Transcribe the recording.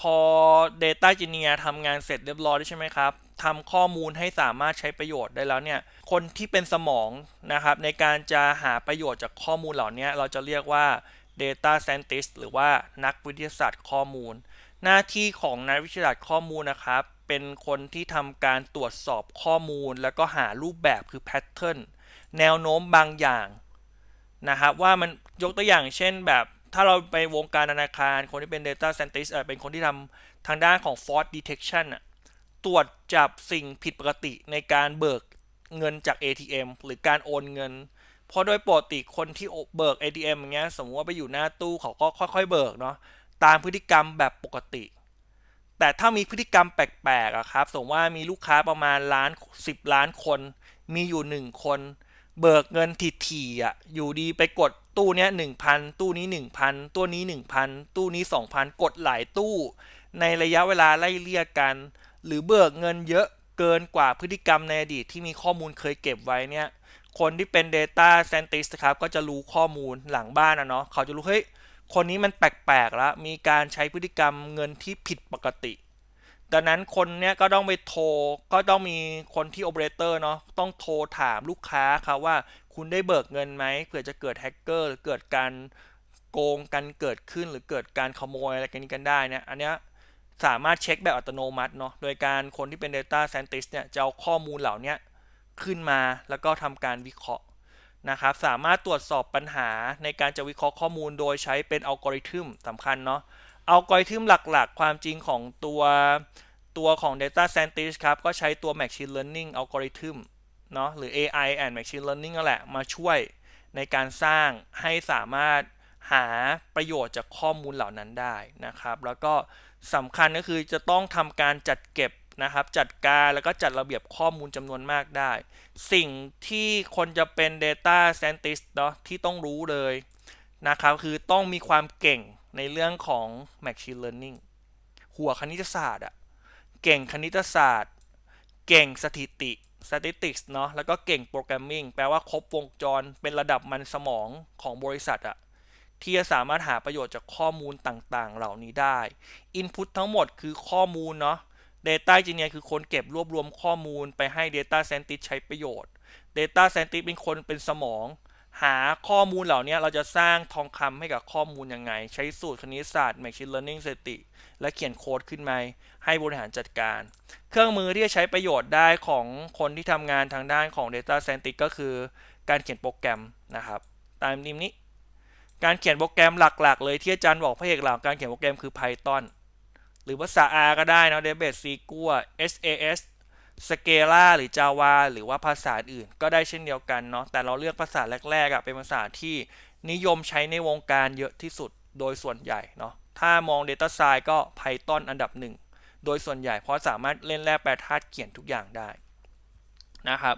พอ Data Engineer ทำงานเสร็จเรียบร้อยแล้ใช่ไหมครับทำข้อมูลให้สามารถใช้ประโยชน์ได้แล้วเนี่ย คนที่เป็นสมองนะครับในการจะหาประโยชน์จากข้อมูลเหล่านี้เราจะเรียกว่า Data Scientist หรือว่านักวิทยาศาสตร์ข้อมูล หน้าที่ของนักวิทยาศาสตร์ข้อมูลนะครับ เป็นคนที่ทำการตรวจสอบข้อมูล แล้วก็หารูปแบบคือ Pattern แนวโน้มบางอย่างนะครับว่ามันยกตัวอย่างเช่นแบบ ถ้าเราไปวงการธนาคาร คนที่เป็น Data Scientist เป็นคนที่ทำทางด้านของ Fraud Detection ตรวจจับสิ่งผิดปกติในการเบิกเงินจาก ATM หรือการโอนเงิน เพราะโดยปกติคนที่เบิก ATM อย่างเงี้ย สมมติว่าไปอยู่หน้าตู้เขาก็ค่อย ๆ เบิกเนาะ ตามพฤติกรรมแบบปกติ แต่ถ้ามีพฤติกรรมแปลกๆอะครับ สมมติว่ามีลูกค้าประมาณล้าน 10 ล้านคน มีอยู่ 1 คน เบิกเงินถี่ๆอะอยู่ดีไปกดตู้เนี้ยหนึ่งพันตู้นี้หนึ่งพันตู้นี้หนึ่งพันตู้นี้สองพันกดหลายตู้ ในระยะเวลาไล่เลี่ยกัน หรือเบิกเงินเยอะเกินกว่าพฤติกรรมในอดีตที่มีข้อมูลเคยเก็บไว้เนี่ยคนที่เป็น Data Scientist ครับก็จะรู้ข้อมูลหลังบ้านนะเนาะเขาจะรู้เฮ้ยคนนี้มันแปลกๆแล้วมีการใช้พฤติกรรมเงินที่ผิดปกติ ดังนั้นคนเนี้ยก็ต้องไปโทรก็ต้องมีคนที่โอเปอเรเตอร์เนาะต้องโทรถามลูกค้าครับว่าคุณได้เบิกเงินไหมเผื่อจะเกิดแฮกเกอร์หรือเกิดการโกงกันเกิดขึ้นหรือเกิดการขโมยอะไรกันนี้กันได้เนี่ยอันเนี้ยสามารถเช็คแบบอัตโนมัติเนาะโดยการคนที่เป็น Data Scientist เนี่ยจะเอาข้อมูลเหล่านี้ขึ้นมาแล้วก็ทำการวิเคราะห์นะครับสามารถตรวจสอบปัญหาในการจะวิเคราะห์ข้อมูลโดยใช้เป็นอัลกอริทึมสำคัญเนาะ อัลกอริทึมหลักๆ ความจริงของตัวตัวของ Data Scientist ครับ ก็ใช้ตัว Machine Learning Algorithm เนาะหรือ AI and Machine Learning นั่นแหละมาช่วยในการสร้างให้สามารถหาประโยชน์จากข้อมูลเหล่านั้นได้นะครับ แล้วก็สำคัญก็คือจะต้องทำการจัดเก็บนะครับ จัดการแล้วก็จัดระเบียบข้อมูลจำนวนมากได้ สิ่งที่คนจะเป็น Data Scientist เนาะที่ต้องรู้เลยนะครับ คือต้องมีความเก่ง ในเรื่องของ Machine Learning หัวคณิตศาสตร์อะเก่งคณิตศาสตร์ เก่งสถิติ statistics เนาะแล้วก็เก่งโปรแกรมมิ่งแปลว่าครบวงจรเป็นระดับมันสมองของบริษัทอะที่จะสามารถหาประโยชน์จากข้อมูลต่างๆ เหล่านี้ได้ Input ทั้งหมดคือข้อมูลเนาะ Data Engineer คือคนเก็บรวบรวมข้อมูลไปให้ Data Scientist ใช้ประโยชน์ Data Scientist เป็นคนเป็นสมอง หาข้อมูลเหล่านี้เราจะสร้างทองคำให้กับข้อมูลยังไง ใช้สูตรคณิตศาสตร์ Machine Learning สติ และเขียนโค้ดขึ้นมาให้บริหารจัดการ เครื่องมือที่จะใช้ประโยชน์ได้ของคนที่ทำงานทางด้านของ Data Scientist ก็คือการเขียนโปรแกรมนะครับ ตามนิมนี้ การเขียนโปรแกรมหลักๆ เลยที่อาจารย์บอกพระเอกหลักการเขียนโปรแกรมคือ Python หรือภาษา R ก็ได้นะ Database SQL SAS สเกล่าหรือ Java หรือว่าภาษาอื่นก็ได้เช่นเดียวกันเนาะแต่เราเลือกภาษาแรกๆอะเป็นภาษาที่นิยมใช้ในวงการเยอะที่สุดโดยส่วนใหญ่เนาะถ้ามอง Data Science ก็ Python อันดับหนึ่งโดยส่วนใหญ่เพราะสามารถเล่นแร่แปรธาตุเขียนทุกอย่างได้นะครับ